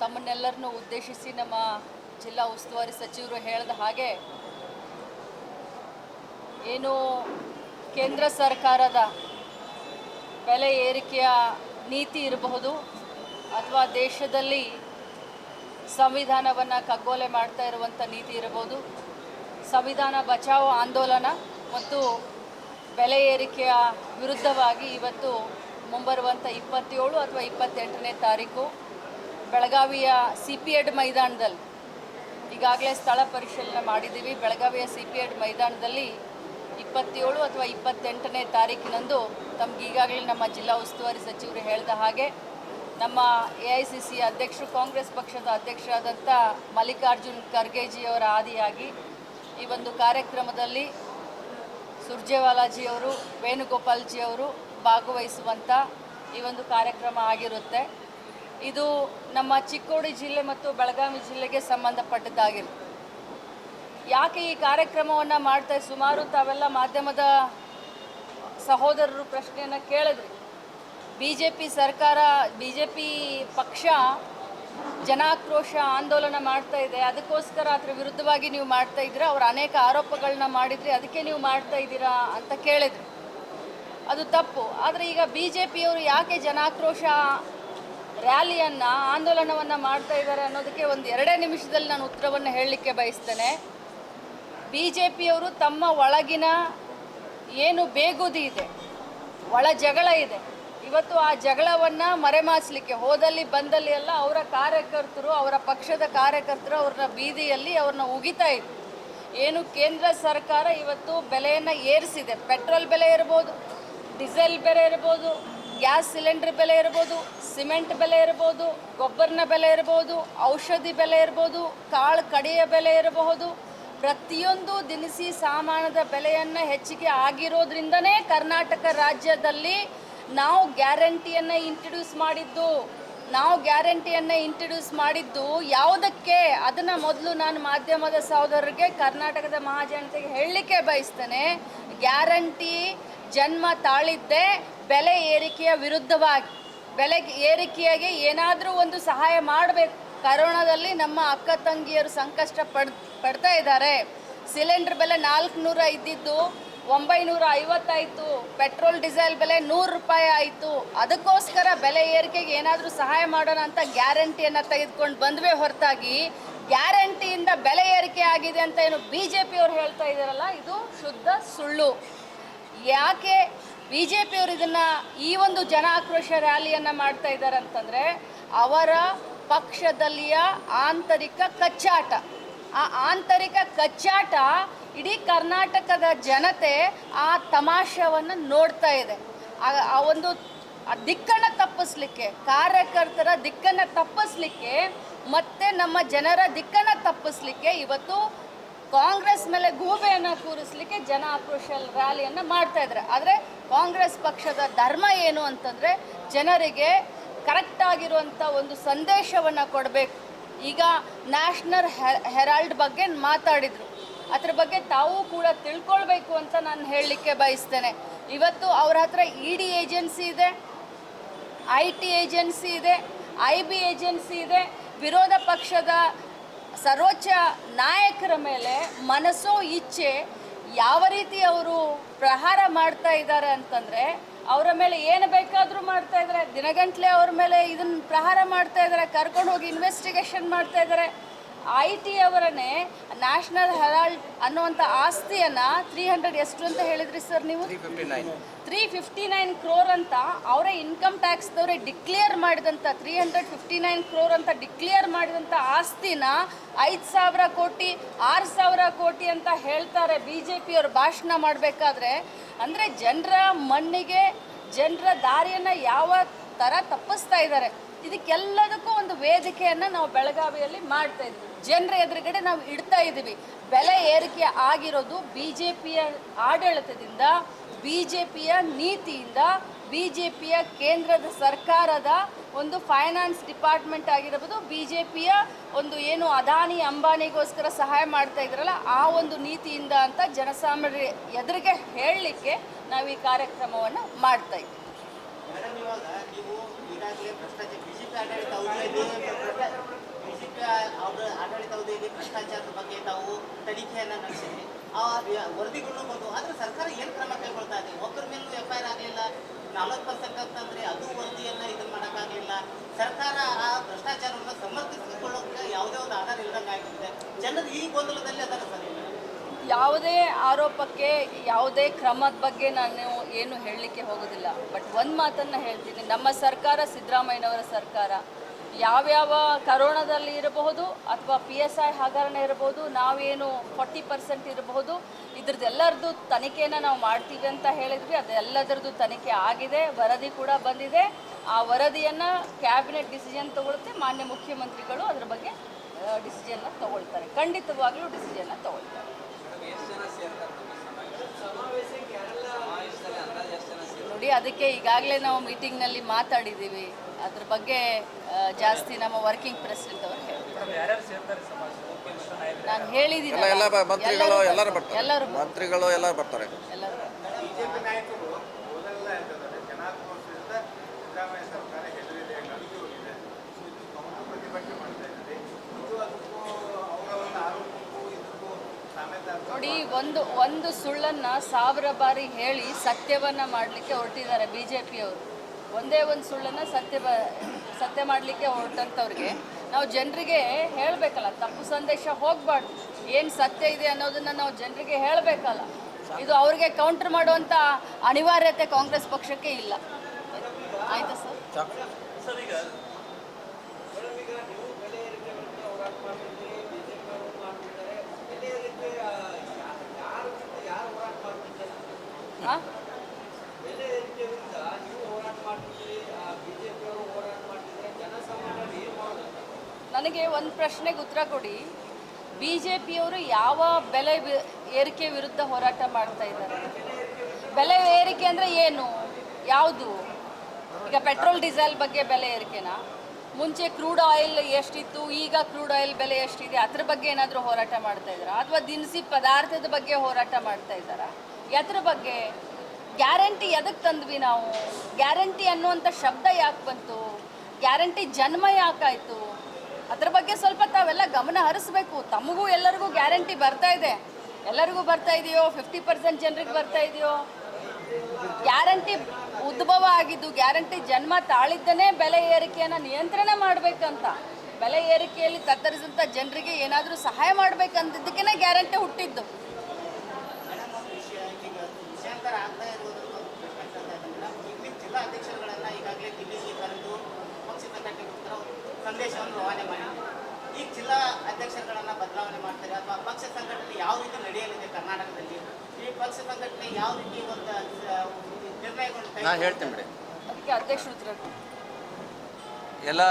ತಮ್ಮನ್ನೆಲ್ಲರನ್ನು ಉದ್ದೇಶಿಸಿ ನಮ್ಮ ಜಿಲ್ಲಾ ಉಸ್ತುವಾರಿ ಸಚಿವರು ಹೇಳಿದ ಹಾಗೆ ಏನು ಕೇಂದ್ರ ಸರ್ಕಾರದ ಬೆಲೆ ಏರಿಕೆಯ ನೀತಿ ಇರಬಹುದು ಅಥವಾ ದೇಶದಲ್ಲಿ ಸಂವಿಧಾನವನ್ನು ಕಗ್ಗೊಲೆ ಮಾಡ್ತಾ ಇರುವಂಥ ನೀತಿ ಇರಬಹುದು. ಸಂವಿಧಾನ ಬಚಾವೋ ಆಂದೋಲನ ಮತ್ತು ಬೆಲೆ ಏರಿಕೆಯ ವಿರುದ್ಧವಾಗಿ ಇವತ್ತು ಮುಂಬರುವಂಥ ಇಪ್ಪತ್ತೇಳು ಅಥವಾ ಇಪ್ಪತ್ತೆಂಟನೇ ತಾರೀಕು ಬೆಳಗಾವಿಯ ಸಿ ಪಿ ಎಡ್ ಮೈದಾನದಲ್ಲಿ ಈಗಾಗಲೇ ಸ್ಥಳ ಪರಿಶೀಲನೆ ಮಾಡಿದ್ದೀವಿ. ಬೆಳಗಾವಿಯ ಸಿ ಪಿ ಎಡ್ ಮೈದಾನದಲ್ಲಿ ಇಪ್ಪತ್ತೇಳು ಅಥವಾ ಇಪ್ಪತ್ತೆಂಟನೇ ತಾರೀಕಿನಂದು ತಮ್ಗೆ ಈಗಾಗಲೇ ನಮ್ಮ ಜಿಲ್ಲಾ ಉಸ್ತುವಾರಿ ಸಚಿವರು ಹೇಳಿದ ಹಾಗೆ ನಮ್ಮ ಎ ಐ ಸಿ ಸಿ ಅಧ್ಯಕ್ಷರು, ಕಾಂಗ್ರೆಸ್ ಪಕ್ಷದ ಅಧ್ಯಕ್ಷರಾದಂಥ ಮಲ್ಲಿಕಾರ್ಜುನ್ ಖರ್ಗೆಜಿಯವರ ಆದಿಯಾಗಿ ಈ ಒಂದು ಕಾರ್ಯಕ್ರಮದಲ್ಲಿ ಸುರ್ಜೇವಾಲಾಜಿಯವರು, ವೇಣುಗೋಪಾಲ್ಜಿಯವರು ಭಾಗವಹಿಸುವಂಥ ಈ ಒಂದು ಕಾರ್ಯಕ್ರಮ ಆಗಿರುತ್ತೆ. ಇದು ನಮ್ಮ ಚಿಕ್ಕೋಡಿ ಜಿಲ್ಲೆ ಮತ್ತು ಬೆಳಗಾವಿ ಜಿಲ್ಲೆಗೆ ಸಂಬಂಧಪಟ್ಟದ್ದಾಗಿರುತ್ತೆ ಯಾಕೆ ಈ ಕಾರ್ಯಕ್ರಮವನ್ನು ಮಾಡ್ತಾ ಸುಮಾರು ತಾವೆಲ್ಲ ಮಾಧ್ಯಮದ ಸಹೋದರರು ಪ್ರಶ್ನೆಯನ್ನು ಕೇಳಿದ್ರಿ. ಬಿ ಜೆ ಪಿ ಸರ್ಕಾರ ಬಿ ಜೆ ಪಿ ಪಕ್ಷ ಜನಾಕ್ರೋಶ ಆಂದೋಲನ ಮಾಡ್ತಾ ಇದೆ. ಅದಕ್ಕೋಸ್ಕರ ಅದರ ವಿರುದ್ಧವಾಗಿ ನೀವು ಮಾಡ್ತಾ ಇದ್ದೀರಾ? ಅವರು ಅನೇಕ ಆರೋಪಗಳನ್ನ ಮಾಡಿದ್ರಿ ಅದಕ್ಕೆ ನೀವು ಮಾಡ್ತಾ ಇದ್ದೀರಾ ಅಂತ ಕೇಳಿದ್ರು. ಅದು ತಪ್ಪು. ಆದರೆ ಈಗ ಬಿ ಜೆ ಪಿಯವರು ಯಾಕೆ ಜನಾಕ್ರೋಶ ರ್ಯಾಲಿಯನ್ನು, ಆಂದೋಲನವನ್ನು ಮಾಡ್ತಾ ಇದ್ದಾರೆ ಅನ್ನೋದಕ್ಕೆ ಒಂದು ಎರಡೇ ನಿಮಿಷದಲ್ಲಿ ನಾನು ಉತ್ತರವನ್ನು ಹೇಳಲಿಕ್ಕೆ ಬಯಸ್ತೇನೆ. ಬಿ ಜೆ ಪಿಯವರು ತಮ್ಮ ಒಳಗಿನ ಏನು ಬೇಗುದಿ ಇದೆ, ಒಳ ಜಗಳ ಇದೆ, ಇವತ್ತು ಆ ಜಗಳವನ್ನು ಮರೆಮಾಚಲಿಕ್ಕೆ ಹೋದಲ್ಲಿ ಬಂದಲ್ಲಿ ಎಲ್ಲ ಅವರ ಕಾರ್ಯಕರ್ತರು, ಅವರ ಪಕ್ಷದ ಕಾರ್ಯಕರ್ತರು ಅವ್ರನ್ನ ಬೀದಿಯಲ್ಲಿ ಅವ್ರನ್ನ ಉಗಿತಾ ಇದ್ರು. ಏನು ಕೇಂದ್ರ ಸರ್ಕಾರ ಇವತ್ತು ಬೆಲೆಯನ್ನು ಏರಿಸಿದೆ. ಪೆಟ್ರೋಲ್ ಬೆಲೆ ಇರ್ಬೋದು, ಡೀಸೆಲ್ ಬೆಲೆ ಇರ್ಬೋದು ಗ್ಯಾಸ್ ಸಿಲಿಂಡರ್ ಬೆಲೆ ಇರ್ಬೋದು, ಸಿಮೆಂಟ್ ಬೆಲೆ ಇರ್ಬೋದು, ಗೊಬ್ಬರನ ಬೆಲೆ ಇರ್ಬೋದು, ಔಷಧಿ ಬೆಲೆ ಇರ್ಬೋದು, ಕಾಳು ಕಡೆಯ ಬೆಲೆ ಇರಬಹುದು. ಪ್ರತಿಯೊಂದು ದಿನಸಿ ಸಾಮಾನದ ಬೆಲೆಯನ್ನು ಹೆಚ್ಚಿಗೆ ಆಗಿರೋದ್ರಿಂದನೇ ಕರ್ನಾಟಕ ರಾಜ್ಯದಲ್ಲಿ ನಾವು ಗ್ಯಾರಂಟಿಯನ್ನು ಇಂಟ್ರಡ್ಯೂಸ್ ಮಾಡಿದ್ದು. ನಾವು ಗ್ಯಾರಂಟಿಯನ್ನು ಇಂಟ್ರಡ್ಯೂಸ್ ಮಾಡಿದ್ದು ಯಾವುದಕ್ಕೆ? ಅದನ್ನು ಮೊದಲು ನಾನು ಮಾಧ್ಯಮದ ಸಹೋದರರಿಗೆ, ಕರ್ನಾಟಕದ ಮಹಾಜನತೆಗೆ ಹೇಳಲಿಕ್ಕೆ ಬಯಸ್ತೇನೆ. ಗ್ಯಾರಂಟಿ ಜನ್ಮ ತಾಳಿದ್ದೇ ಬೆಲೆ ಏರಿಕೆಯ ವಿರುದ್ಧವಾಗಿ, ಬೆಲೆ ಏರಿಕೆಯಾಗಿ ಏನಾದರೂ ಒಂದು ಸಹಾಯ ಮಾಡಬೇಕು. ಕರೋನಾದಲ್ಲಿ ನಮ್ಮ ಅಕ್ಕ ತಂಗಿಯರು ಸಂಕಷ್ಟ ಪಡ್, ಪಡ್ತಾ ಇದ್ದಾರೆ. ಸಿಲಿಂಡರ್ ಬೆಲೆ ನಾಲ್ಕುನೂರ ಇದ್ದಿದ್ದು ಒಂಬೈನೂರ ಐವತ್ತಾಯಿತು ಪೆಟ್ರೋಲ್, ಡೀಸೆಲ್ ಬೆಲೆ ನೂರು ರೂಪಾಯಿ ಆಯಿತು. ಅದಕ್ಕೋಸ್ಕರ ಬೆಲೆ ಏರಿಕೆಗೆ ಏನಾದರೂ ಸಹಾಯ ಮಾಡೋಣ ಅಂತ ಗ್ಯಾರಂಟಿಯನ್ನು ತೆಗೆದುಕೊಂಡು ಬಂದ್ವೇ ಹೊರತಾಗಿ, ಗ್ಯಾರಂಟಿಯಿಂದ ಬೆಲೆ ಏರಿಕೆ ಆಗಿದೆ ಅಂತ ಏನು ಬಿ ಜೆ ಪಿಯವರು ಹೇಳ್ತಾ ಇದ್ದಾರಲ್ಲ, ಇದು ಶುದ್ಧ ಸುಳ್ಳು. ಯಾಕೆ ಬಿ ಜೆ ಪಿಯವರು ಇದನ್ನು ಈ ಒಂದು ಜನ ಆಕ್ರೋಶ ರ್ಯಾಲಿಯನ್ನು ಮಾಡ್ತಾ ಇದ್ದಾರೆ ಅಂತಂದರೆ ಅವರ ಪಕ್ಷದಲ್ಲಿಯ ಆಂತರಿಕ ಕಚ್ಚಾಟ. ಆ ಆಂತರಿಕ ಕಚ್ಚಾಟ ಇಡೀ ಕರ್ನಾಟಕದ ಜನತೆ ಆ ತಮಾಷವನ್ನು ನೋಡ್ತಾ ಇದೆ. ಆ- ಒಂದು ದಿಕ್ಕನ್ನು ತಪ್ಪಿಸ್ಲಿಕ್ಕೆ, ಕಾರ್ಯಕರ್ತರ ದಿಕ್ಕನ್ನು ತಪ್ಪಿಸ್ಲಿಕ್ಕೆ ಮತ್ತೆ ನಮ್ಮ ಜನರ ದಿಕ್ಕನ್ನು ತಪ್ಪಿಸ್ಲಿಕ್ಕೆ ಇವತ್ತು ಕಾಂಗ್ರೆಸ್ ಮೇಲೆ ಗೂಬೆಯನ್ನು ಕೂರಿಸ್ಲಿಕ್ಕೆ ಜನ ಆಕ್ರೋಶ ರ್ಯಾಲಿಯನ್ನು ಮಾಡ್ತಾ ಇದ್ದಾರೆ. ಆದರೆ ಕಾಂಗ್ರೆಸ್ ಪಕ್ಷದ ಧರ್ಮ ಏನು ಅಂತಂದರೆ ಜನರಿಗೆ ಕರೆಕ್ಟ್ ಆಗಿರುವಂಥ ಒಂದು ಸಂದೇಶವನ್ನು ಕೊಡಬೇಕು. ಈಗ ನ್ಯಾಷನಲ್ ಹೆರಾಲ್ಡ್ ಬಗ್ಗೆ ಮಾತಾಡಿದರು. ಅದ್ರ ಬಗ್ಗೆ ತಾವು ಕೂಡ ತಿಳ್ಕೊಳ್ಬೇಕು ಅಂತ ನಾನು ಹೇಳಲಿಕ್ಕೆ ಬಯಸ್ತೇನೆ. ಇವತ್ತು ಅವ್ರ ಹತ್ರ ಇ ಡಿ ಏಜೆನ್ಸಿ ಇದೆ, ಐ ಟಿ ಏಜೆನ್ಸಿ ಇದೆ, ಐ ಬಿ ಏಜೆನ್ಸಿ ಇದೆ, ವಿರೋಧ ಪಕ್ಷದ ಸರ್ವೋಚ್ಚ ನಾಯಕರ ಮೇಲೆ ಮನಸ್ಸೋ ಇಚ್ಛೆ ಯಾವ ರೀತಿ ಅವರು ಪ್ರಹಾರ ಮಾಡ್ತಾ ಇದ್ದಾರೆ ಅಂತಂದರೆ ಅವರ ಮೇಲೆ ಏನು ಬೇಕಾದರೂ ಮಾಡ್ತಾ ಇದ್ದಾರೆ. ದಿನಗಂಟ್ಲೆ ಅವ್ರ ಮೇಲೆ ಇದನ್ನು ಪ್ರಹಾರ ಮಾಡ್ತಾ ಇದ್ದಾರೆ. ಕರ್ಕೊಂಡು ಹೋಗಿ ಇನ್ವೆಸ್ಟಿಗೇಷನ್ ಮಾಡ್ತಾ ಇದ್ದಾರೆ. ಐ ಟಿ ಅವರನ್ನೇ ನ್ಯಾಷನಲ್ ಹೆರಾಲ್ಡ್ ಅನ್ನುವಂಥ ಆಸ್ತಿಯನ್ನು ತ್ರೀ ಹಂಡ್ರೆಡ್ ಎಷ್ಟು ಅಂತ ಹೇಳಿದ್ರಿ ಸರ್ ನೀವು? ತ್ರೀ ಫಿಫ್ಟಿ ನೈನ್ ಕ್ರೋರ್ ಅಂತ ಅವರೇ ಇನ್ಕಮ್ ಟ್ಯಾಕ್ಸ್ದವರೇ ಡಿಕ್ಲೇರ್ ಮಾಡಿದಂಥ three hundred fifty nine crore ಅಂತ ಡಿಕ್ಲೇರ್ ಮಾಡಿದಂಥ ಆಸ್ತಿನ ಐದು ಸಾವಿರ ಕೋಟಿ ಆರು ಸಾವಿರ ಕೋಟಿ ಅಂತ ಹೇಳ್ತಾರೆ ಬಿ ಜೆ ಪಿಯವರು ಭಾಷಣ ಮಾಡಬೇಕಾದ್ರೆ. ಅಂದರೆ ಜನರ ಮಣ್ಣಿಗೆ ಜನರ ದಾರಿಯನ್ನು ಯಾವ ಥರ ತಪ್ಪಿಸ್ತಾ ಇದ್ದಾರೆ. ಇದಕ್ಕೆಲ್ಲದಕ್ಕೂ ಒಂದು ವೇದಿಕೆಯನ್ನು ನಾವು ಬೆಳಗಾವಿಯಲ್ಲಿ ಮಾಡ್ತಾ ಇದ್ವಿ ಜನರ ಎದುರುಗಡೆ ನಾವು ಇಡ್ತಾ ಇದ್ದೀವಿ. ಬೆಲೆ ಏರಿಕೆ ಆಗಿರೋದು ಬಿ ಜೆ ಪಿಯ ಆಡಳಿತದಿಂದ ಬಿ ಜೆ ಪಿಯ ನೀತಿಯಿಂದ ಬಿ ಜೆ ಪಿಯ ಕೇಂದ್ರದ ಸರ್ಕಾರದ ಒಂದು ಫೈನಾನ್ಸ್ ಡಿಪಾರ್ಟ್ಮೆಂಟ್ ಆಗಿರ್ಬೋದು ಬಿ ಜೆ ಪಿಯ ಒಂದು ಏನು ಅದಾನಿ ಅಂಬಾನಿಗೋಸ್ಕರ ಸಹಾಯ ಮಾಡ್ತಾ ಇದ್ರಲ್ಲ ಆ ಒಂದು ನೀತಿಯಿಂದ ಅಂತ ಜನಸಾಮಾನ್ಯರ ಎದುರಿಗೆ ಹೇಳಲಿಕ್ಕೆ ನಾವು ಈ ಕಾರ್ಯಕ್ರಮವನ್ನು ಮಾಡ್ತಾ ಇದ್ದೀವಿ. ಈಗಾಗಲೇ ಭ್ರಷ್ಟಾಚಾರ ಬಿಜೆಪಿ ಆಡಳಿತ ಅವಧಿಯಲ್ಲಿ ಬಿಜೆಪಿ ಆಡಳಿತ ಅವಧಿಯಲ್ಲಿ ಭ್ರಷ್ಟಾಚಾರದ ಬಗ್ಗೆ ತಾವು ತನಿಖೆಯನ್ನ ನಡೆಸಿದ್ರಿ. ಆ ವರದಿಗಳು ಬಂದು, ಆದ್ರೆ ಸರ್ಕಾರ ಏನ್ ಕ್ರಮ ಕೈಗೊಳ್ತಾ ಇದೆ? ಒಬ್ಬರ ಮೇಲೂ ಎಫ್ ಐ ಆರ್ ಆಗಲಿಲ್ಲ, ನಲವತ್ತು ಪರ್ಸೆಂಟ್ ಅಂತಂದ್ರೆ ಅದು ವರದಿಯನ್ನ ಇದನ್ನ ಮಾಡೋಕ್ಕಾಗಲಿಲ್ಲ ಸರ್ಕಾರ ಆ ಭ್ರಷ್ಟಾಚಾರವನ್ನು ಸಮರ್ಥಿಸಿಕೊಳ್ಳೋಕೆ ಯಾವುದೇ ಒಂದು ಆಧಾರ ಇಲ್ಲದಂಗೆ ಜನರು ಈ ಗೊಂದಲದಲ್ಲಿ ಅದರ ಸರಿ ಯಾವುದೇ ಆರೋಪಕ್ಕೆ ಯಾವುದೇ ಕ್ರಮದ ಬಗ್ಗೆ ನಾನು ಏನು ಹೇಳಲಿಕ್ಕೆ ಹೋಗೋದಿಲ್ಲ. ಬಟ್ ಒಂದು ಮಾತನ್ನು ಹೇಳ್ತೀನಿ, ನಮ್ಮ ಸರ್ಕಾರ ಸಿದ್ದರಾಮಯ್ಯನವರ ಸರ್ಕಾರ. ಯಾವ್ಯಾವ ಕರೋನಾದಲ್ಲಿ ಇರಬಹುದು ಅಥವಾ ಪಿ ಎಸ್ ಐ ಹಗರಣ ಇರಬಹುದು, ನಾವೇನು ಫಾರ್ಟಿ ಪರ್ಸೆಂಟ್ ಇರಬಹುದು, ಇದ್ರದ್ದೆಲ್ಲರದ್ದು ತನಿಖೆಯನ್ನು ನಾವು ಮಾಡ್ತೀವಿ ಅಂತ ಹೇಳಿದ್ವಿ. ಅದೆಲ್ಲದರದ್ದು ತನಿಖೆ ಆಗಿದೆ, ವರದಿ ಕೂಡ ಬಂದಿದೆ. ಆ ವರದಿಯನ್ನು ಕ್ಯಾಬಿನೆಟ್ ಡಿಸಿಷನ್ ತಗೊಳುತ್ತೆ ಮಾನ್ಯ ಮುಖ್ಯಮಂತ್ರಿಗಳು ಅದ್ರ ಬಗ್ಗೆ ಡಿಸಿಷನ್ನ ತಗೊಳ್ತಾರೆ. ಖಂಡಿತವಾಗ್ಲೂ ಡಿಸಿಷನ್ನ ತಗೊಳ್ತಾರೆ. ನೋಡಿ ಅದಕ್ಕೆ ಈಗಾಗಲೇ ನಾವು ಮೀಟಿಂಗ್ನಲ್ಲಿ ಮಾತಾಡಿದ್ದೀವಿ. ಅದ್ರ ಬಗ್ಗೆ ಜಾಸ್ತಿ ನಮ್ಮ ವರ್ಕಿಂಗ್ ಪ್ರೆಸಿಡೆಂಟ್ ಅವರು ನಾನು ಹೇಳಿದ್ದೀನಿ ಎಲ್ಲರೂ ಬರ್ತಾರೆ. ಎಲ್ಲರೂ ಮಂತ್ರಿಗಳು ಎಲ್ಲರೂ ಬರ್ತಾರೆ ಎಲ್ಲರೂ ಬಿಜೆಪಿ ನಾಯಕರು ಮೊದಲೆಲ್ಲ ಹೇಳ್ತಿದ್ದಾರೆ ಜನಾಕ್ರೋಶದಿಂದ ಸಿದ್ದರಾಮಯ್ಯ ಸರ್ಕಾರ ಹೆದರಿದೆ ನಡುಗಿ ಹೋಗಿದೆ ಸೊ ಇದು ಕೌಂಟರ್ ಪ್ರತಿಭಟನೆ ಮಾಡ್ತಾ ಇದ್ದಾರೆ ಇದು ಅದಕ್ಕೂ ಅವರ ಒಂದು ಆರೋಪಕ್ಕೂ ಇದಕ್ಕೂ ಸಾಮ್ಯತೆ ಅಂತ ನೋಡಿ ಒಂದು ಒಂದು ಸುಳ್ಳನ್ನು ಸಾವಿರ ಬಾರಿ ಹೇಳಿ ಸತ್ಯವನ್ನು ಮಾಡಲಿಕ್ಕೆ ಹೊರಟಿದ್ದಾರೆ ಬಿ ಜೆ ಪಿಯವರು ಒಂದೇ ಒಂದು ಸುಳ್ಳನ್ನು ಸತ್ಯ ಬ, ಸತ್ಯ ಮಾಡಲಿಕ್ಕೆ ಹೊರಟಂಥವ್ರಿಗೆ ನಾವು ಜನರಿಗೆ ಹೇಳಬೇಕಲ್ಲ, ತಪ್ಪು ಸಂದೇಶ ಹೋಗಬಾರ್ದು. ಏನು ಸತ್ಯ ಇದೆ ಅನ್ನೋದನ್ನು ನಾವು ಜನರಿಗೆ ಹೇಳಬೇಕಲ್ಲ. ಇದು ಅವ್ರಿಗೆ ಕೌಂಟರ್ ಮಾಡುವಂಥ ಅನಿವಾರ್ಯತೆ ಕಾಂಗ್ರೆಸ್ ಪಕ್ಷಕ್ಕೆ ಇಲ್ಲ. ಆಯ್ತಾ ಸರ್? ಹಾಂ ನನಗೆ ಒಂದು ಪ್ರಶ್ನೆಗೆ ಉತ್ತರ ಕೊಡಿ. ಬಿ ಜೆ ಪಿಯವರು ಯಾವ ಬೆಲೆ ಏರಿಕೆ ವಿರುದ್ಧ ಹೋರಾಟ ಮಾಡ್ತಾ ಇದ್ದಾರೆ? ಬೆಲೆ ಏರಿಕೆ ಅಂದರೆ ಏನು? ಯಾವುದು? ಈಗ ಪೆಟ್ರೋಲ್ ಡೀಸೆಲ್ ಬಗ್ಗೆ ಬೆಲೆ ಏರಿಕೆನಾ? ಮುಂಚೆ ಕ್ರೂಡ್ ಆಯಿಲ್ ಎಷ್ಟಿತ್ತು ಈಗ ಕ್ರೂಡ್ ಆಯಿಲ್ ಬೆಲೆ ಎಷ್ಟಿದೆ ಅದ್ರ ಬಗ್ಗೆ ಏನಾದರೂ ಹೋರಾಟ ಮಾಡ್ತಾ ಇದ್ದಾರಾ? ಅಥವಾ ದಿನಸಿ ಪದಾರ್ಥದ ಬಗ್ಗೆ ಹೋರಾಟ ಮಾಡ್ತಾ ಇದ್ದಾರಾ? ಎದ್ರ ಬಗ್ಗೆ ಗ್ಯಾರಂಟಿ ಎದಕ್ಕೆ ತಂದ್ವಿ ನಾವು? ಗ್ಯಾರಂಟಿ ಅನ್ನುವಂಥ ಶಬ್ದ ಯಾಕೆ ಬಂತು? ಗ್ಯಾರಂಟಿ ಜನ್ಮ ಯಾಕಾಯಿತು ಅದ್ರ ಬಗ್ಗೆ ಸ್ವಲ್ಪ ತಾವೆಲ್ಲ ಗಮನ ಹರಿಸ್ಬೇಕು. ತಮಗೂ ಎಲ್ಲರಿಗೂ ಗ್ಯಾರಂಟಿ ಬರ್ತಾ ಇದೆ. ಎಲ್ಲರಿಗೂ ಬರ್ತಾ ಇದೆಯೋ? ಫಿಫ್ಟಿ ಪರ್ಸೆಂಟ್ ಜನರಿಗೆ ಬರ್ತಾ ಇದೆಯೋ? ಗ್ಯಾರಂಟಿ ಉದ್ಭವ ಆಗಿದ್ದು, ಗ್ಯಾರಂಟಿ ಜನ್ಮ ತಾಳಿದ್ದನೇ ಬೆಲೆ ಏರಿಕೆಯನ್ನು ನಿಯಂತ್ರಣ ಮಾಡಬೇಕಂತ. ಬೆಲೆ ಏರಿಕೆಯಲ್ಲಿ ತತ್ತರಿಸಿದಂಥ ಜನರಿಗೆ ಏನಾದರೂ ಸಹಾಯ ಮಾಡಬೇಕಂತಿದ್ದಕ್ಕೇ ಗ್ಯಾರಂಟಿ ಹುಟ್ಟಿದ್ದು ಮೇಡಮ್ ಒಂದು ವಿಷಯ ಈಗ ವಿಷಯಾಂತರ ಆಗ್ತಾ ಮೇಡಮ್ ಇಲ್ಲಿ ಜಿಲ್ಲಾ ಅಧ್ಯಕ್ಷರುಗಳನ್ನ ಈಗಾಗಲೇ ದಿಲ್ಲಿಗೆ ಕರೆದು ಪಕ್ಷ ಸಂಘಟನೆಗೋಸ್ಕರ ಸಂದೇಶವನ್ನು ರವಾನೆ ಮಾಡಿದ್ದಾರೆ ಈ ಜಿಲ್ಲಾ ಅಧ್ಯಕ್ಷರುಗಳನ್ನ ಬದಲಾವಣೆ ಮಾಡ್ತಾರೆ ಅಥವಾ ಪಕ್ಷ ಸಂಘಟನೆ ಯಾವ ರೀತಿ ನಡೆಯಲಿದೆ ಕರ್ನಾಟಕದಲ್ಲಿ? ಈ ಪಕ್ಷ ಸಂಘಟನೆ ಯಾವ ರೀತಿ ಒಂದು ಆ, ಹೇಳ್ತೇನೆ ನಾ ಹೇಳ್ತೀನಿ ಬಿಡಿ. ಅದಕ್ಕೆ ಅಧ್ಯಕ್ಷರು ಉತ್ತರ ಎಲ್ಲ